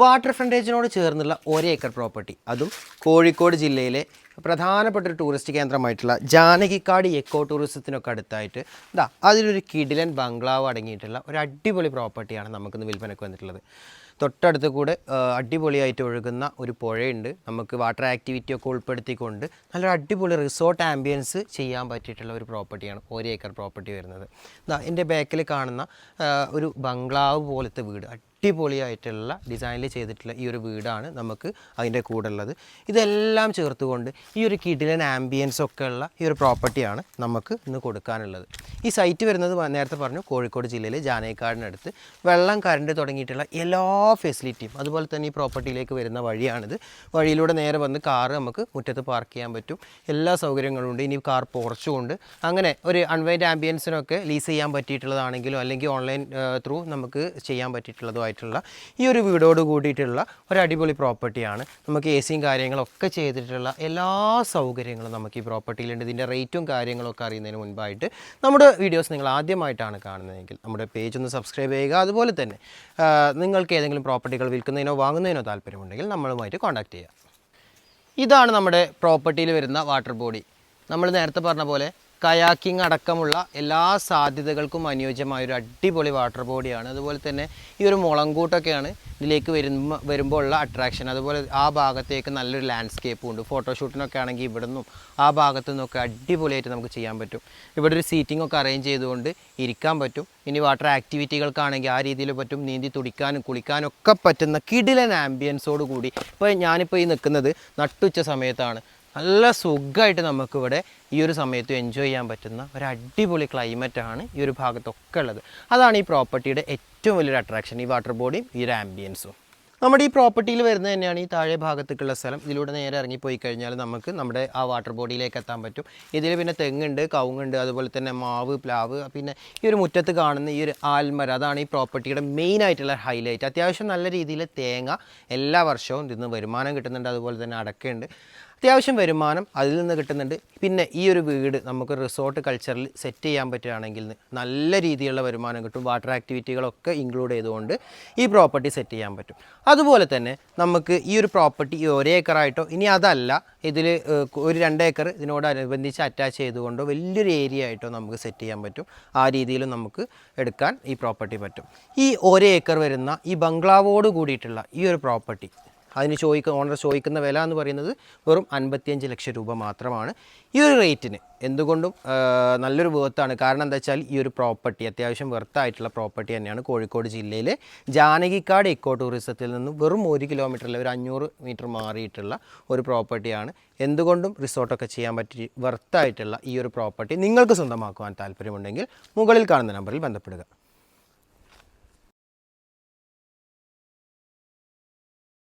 Water ഫ്രണ്ടേജിനോട് ചേർന്നുള്ള ഒരേക്കർ property. അതും കോഴിക്കോട് ജില്ലയിലെ പ്രധാനപ്പെട്ട ഒരു ടൂറിസ്റ്റ് കേന്ദ്രമായിട്ടുള്ള ജാനകിക്കാട് എക്കോ ടൂറിസത്തിനൊക്കെ അടുത്തായിട്ട് ഇതാ അതിലൊരു കിടിലൻ ബംഗ്ലാവ് അടങ്ങിയിട്ടുള്ള ഒരു അടിപൊളി പ്രോപ്പർട്ടിയാണ് നമുക്കിന്ന് വിൽപ്പനയ്ക്ക് വന്നിട്ടുള്ളത്. തൊട്ടടുത്ത് കൂടെ അടിപൊളിയായിട്ട് ഒഴുകുന്ന ഒരു പുഴയുണ്ട്. നമുക്ക് വാട്ടർ ആക്ടിവിറ്റി ഒക്കെ ഉൾപ്പെടുത്തിക്കൊണ്ട് നല്ലൊരു അടിപൊളി റിസോർട്ട് ആംബിയൻസ് ചെയ്യാൻ പറ്റിയിട്ടുള്ള ഒരു പ്രോപ്പർട്ടിയാണ് ഒരു ഏക്കർ പ്രോപ്പർട്ടി വരുന്നത്. എന്റെ ബാക്കിൽ കാണുന്ന ഒരു ബംഗ്ലാവ് പോലത്തെ വീട്. അടിപൊളിയായിട്ടുള്ള ഡിസൈനിൽ ചെയ്തിട്ടുള്ള ഈ ഒരു വീടാണ് നമുക്ക് അതിന്റെ കൂടെ ഉള്ളത്. ഇതെല്ലാം ചേർത്തുകൊണ്ട് ഈ ഒരു കിടിലൻ ആംബിയൻസ് ഒക്കെ ഉള്ള ഈ ഒരു പ്രോപ്പർട്ടിയാണ് നമുക്ക് ഇന്ന് കൊടുക്കാനുള്ളത്. ഈ സൈറ്റ് വരുന്നത് നേരത്തെ പറഞ്ഞു കോഴിക്കോട് ജില്ലയിലെ ജാനേക്കാടിനടുത്ത് വെള്ളം കറണ്ട് തുടങ്ങിയിട്ടുള്ള എല്ലാ ഫെസിലിറ്റിയും അതുപോലെ തന്നെ ഈ പ്രോപ്പർട്ടിയിലേക്ക് വരുന്ന വഴിയാണിത്. വഴിയിലൂടെ നേരെ വന്ന് കാറ് നമുക്ക് മുറ്റത്ത് പാർക്ക് ചെയ്യാൻ പറ്റും. എല്ലാ സൗകര്യങ്ങളും ഉണ്ട്. ഇനി കാർ പോർച്ചുകൊണ്ട് അങ്ങനെ ഒരു അൺവൈൻഡ് ആംബിയൻസിനൊക്കെ ലീസ് ചെയ്യാൻ പറ്റിയിട്ടുള്ളതാണെങ്കിലും അല്ലെങ്കിൽ ഓൺലൈൻ ത്രൂ നമുക്ക് ചെയ്യാൻ പറ്റിയിട്ടുള്ളതുമായിട്ടുള്ള ഈ ഒരു വീടോട് കൂടിയിട്ടുള്ള ഒരു അടിപൊളി പ്രോപ്പർട്ടിയാണ്. നമുക്ക് എ സിയും കാര്യങ്ങളൊക്കെ ചെയ്തിട്ടുള്ള എല്ലാ സൗകര്യങ്ങളും നമുക്ക് ഈ പ്രോപ്പർട്ടിയിലുണ്ട്. ഇതിന്റെ റേറ്റും കാര്യങ്ങളൊക്കെ അറിയുന്നതിന് മുൻപായിട്ട് നമ്മുടെ വീഡിയോസ് നിങ്ങൾ ആദ്യമായിട്ടാണ് കാണുന്നതെങ്കിൽ നമ്മുടെ പേജ് ഒന്ന് സബ്സ്ക്രൈബ് ചെയ്യുക. അതുപോലെ തന്നെ നിങ്ങൾക്ക് ഏതെങ്കിലും പ്രോപ്പർട്ടികൾ വിൽക്കുന്നതിനോ വാങ്ങുന്നതിനോ താല്പര്യമുണ്ടെങ്കിൽ നമ്മളുമായിട്ട് കോൺടാക്ട് ചെയ്യുക. ഇതാണ് നമ്മുടെ പ്രോപ്പർട്ടിയിൽ വരുന്ന വാട്ടർ ബോഡി നമ്മൾ നേരത്തെ പറഞ്ഞ പോലെ കയാക്കിംഗ് അടക്കമുള്ള എല്ലാ സാധ്യതകൾക്കും അനുയോജ്യമായ ഒരു അടിപൊളി വാട്ടർ ബോഡിയാണ് അതുപോലെ തന്നെ ഈ ഒരു മുളങ്കൂട്ടൊക്കെയാണ് ഇതിലേക്ക് വരുമ്പോൾ വരുമ്പോൾ ഉള്ള അട്രാക്ഷൻ അതുപോലെ ആ ഭാഗത്തേക്ക് നല്ലൊരു ലാൻഡ്സ്കേപ്പും ഉണ്ട്. ഫോട്ടോഷൂട്ടിനൊക്കെ ആണെങ്കിൽ ഇവിടെ നിന്നും ആ ഭാഗത്തു നിന്നൊക്കെ അടിപൊളിയായിട്ട് നമുക്ക് ചെയ്യാൻ പറ്റും. ഇവിടെ ഒരു സീറ്റിംഗ് ഒക്കെ അറേഞ്ച് ചെയ്തുകൊണ്ട് ഇരിക്കാൻ പറ്റും. ഇനി വാട്ടർ ആക്ടിവിറ്റികൾക്കാണെങ്കിൽ ആ രീതിയിൽ പറ്റും. നീന്തി തുടിക്കാനും കുളിക്കാനും ഒക്കെ പറ്റുന്ന കിടിലൻ ആംബിയൻസോട് കൂടി ഇപ്പോൾ ഞാനിപ്പോൾ ഈ നിൽക്കുന്നത് നട്ടുച്ച സമയത്താണ്. നല്ല സുഖമായിട്ട് നമുക്കിവിടെ ഈ ഒരു സമയത്ത് എൻജോയ് ചെയ്യാൻ പറ്റുന്ന ഒരു അടിപൊളി ക്ലൈമറ്റാണ് ഈ ഒരു ഭാഗത്തൊക്കെ ഉള്ളത്. അതാണ് ഈ പ്രോപ്പർട്ടിയുടെ ഏറ്റവും വലിയൊരു അട്രാക്ഷൻ ഈ വാട്ടർ ബോഡിയും ഈ ഒരു ആംബിയൻസും നമ്മുടെ ഈ പ്രോപ്പർട്ടിയിൽ വരുന്നത് തന്നെയാണ് ഈ താഴെ ഭാഗത്തേക്കുള്ള സ്ഥലം. ഇതിലൂടെ നേരെ ഇറങ്ങി പോയി കഴിഞ്ഞാൽ നമുക്ക് നമ്മുടെ ആ വാട്ടർ ബോഡിയിലേക്ക് എത്താൻ പറ്റും. ഇതിൽ പിന്നെ തെങ്ങുണ്ട് കവുങ്ങുണ്ട് അതുപോലെ തന്നെ മാവ് പ്ലാവ് പിന്നെ ഈ ഒരു മുറ്റത്ത് കാണുന്ന ഈ ഒരു ആൽമര. അതാണ് ഈ പ്രോപ്പർട്ടിയുടെ മെയിൻ ആയിട്ടുള്ള ഹൈലൈറ്റ് അത്യാവശ്യം നല്ല രീതിയിൽ തേങ്ങ എല്ലാ വർഷവും ഇതിൽ വരുമാനം കിട്ടുന്നുണ്ട്. അതുപോലെ തന്നെ അടക്കയുണ്ട്. അത്യാവശ്യം വരുമാനം അതിൽ നിന്ന് കിട്ടുന്നുണ്ട്. പിന്നെ ഈ ഒരു വീട് നമുക്ക് റിസോർട്ട് കൾച്ചറിൽ സെറ്റ് ചെയ്യാൻ പറ്റുകയാണെങ്കിൽ നല്ല രീതിയിലുള്ള വരുമാനം കിട്ടും. വാട്ടർ ആക്ടിവിറ്റികളൊക്കെ ഇൻക്ലൂഡ് ചെയ്തുകൊണ്ട് ഈ പ്രോപ്പർട്ടി സെറ്റ് ചെയ്യാൻ പറ്റും. അതുപോലെ തന്നെ നമുക്ക് ഈ ഒരു പ്രോപ്പർട്ടി ഒരേ ഏക്കറായിട്ടോ ഇനി അതല്ല ഇതിൽ ഒരു രണ്ട് ഏക്കർ ഇതിനോടനുബന്ധിച്ച് അറ്റാച്ച് ചെയ്തുകൊണ്ടോ വലിയൊരു ഏരിയ ആയിട്ടോ നമുക്ക് സെറ്റ് ചെയ്യാൻ പറ്റും. ആ രീതിയിലും നമുക്ക് എടുക്കാൻ ഈ പ്രോപ്പർട്ടി പറ്റും. ഈ ഒരേ ഏക്കർ വരുന്ന ഈ ബംഗ്ലാവോട് കൂടിയിട്ടുള്ള ഈ ഒരു പ്രോപ്പർട്ടി അതിന് ചോദിക്കുന്ന ഓണർ ചോദിക്കുന്ന വില എന്ന് പറയുന്നത് വെറും അൻപത്തിയഞ്ച് ലക്ഷം രൂപ മാത്രമാണ്. ഈ ഒരു റേറ്റിന് എന്തുകൊണ്ടും നല്ലൊരു വേർത്താണ് കാരണം എന്താ വെച്ചാൽ ഈ ഒരു പ്രോപ്പർട്ടി അത്യാവശ്യം വെർത്തായിട്ടുള്ള പ്രോപ്പർട്ടി തന്നെയാണ് കോഴിക്കോട് ജില്ലയിലെ ജാനകിക്കാട് ഇക്കോ ടൂറിസത്തിൽ നിന്നും വെറും ഒരു കിലോമീറ്ററിൽ ഒരു അഞ്ഞൂറ് മീറ്റർ മാറിയിട്ടുള്ള ഒരു പ്രോപ്പർട്ടിയാണ് എന്തുകൊണ്ടും റിസോർട്ടൊക്കെ ചെയ്യാൻ പറ്റി വെർത്തായിട്ടുള്ള ഈ ഒരു പ്രോപ്പർട്ടി നിങ്ങൾക്ക് സ്വന്തമാക്കുവാൻ താല്പര്യമുണ്ടെങ്കിൽ മുകളിൽ കാണുന്ന നമ്പറിൽ ബന്ധപ്പെടുക.